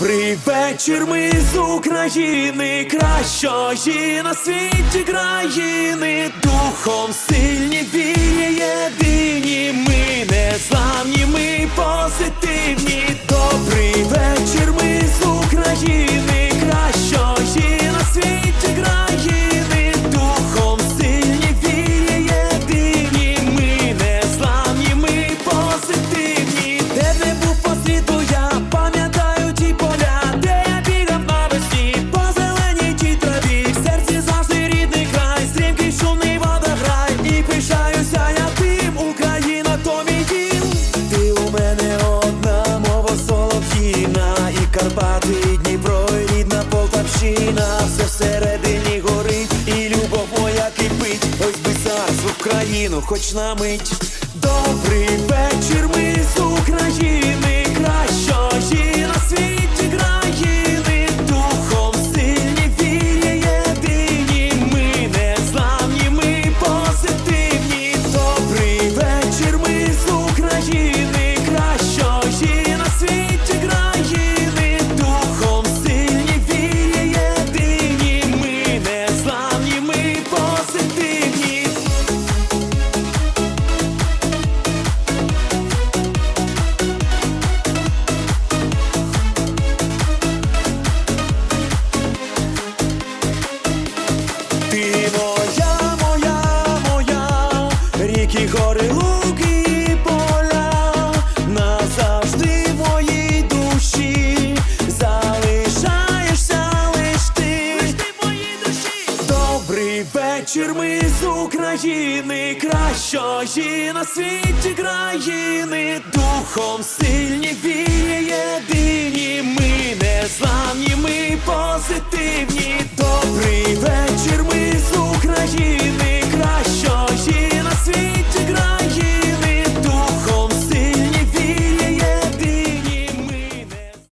Добрий вечір, ми з України, кращої на світі країни, духом сильні вірі Карпати, Дніпро, і рідна Полтавщина, все всередині горить, і любов моя кипить, ось би зараз в Україну, хоч на мить. Добрий вечір, ми з України, ріки, гори, луки поля, назавжди в моїй душі залишаєшся лиш ти. Добрий вечір, ми з України, кращої на світі країни, духом сильні вірі єдині, ми не зламні, ми позитивні.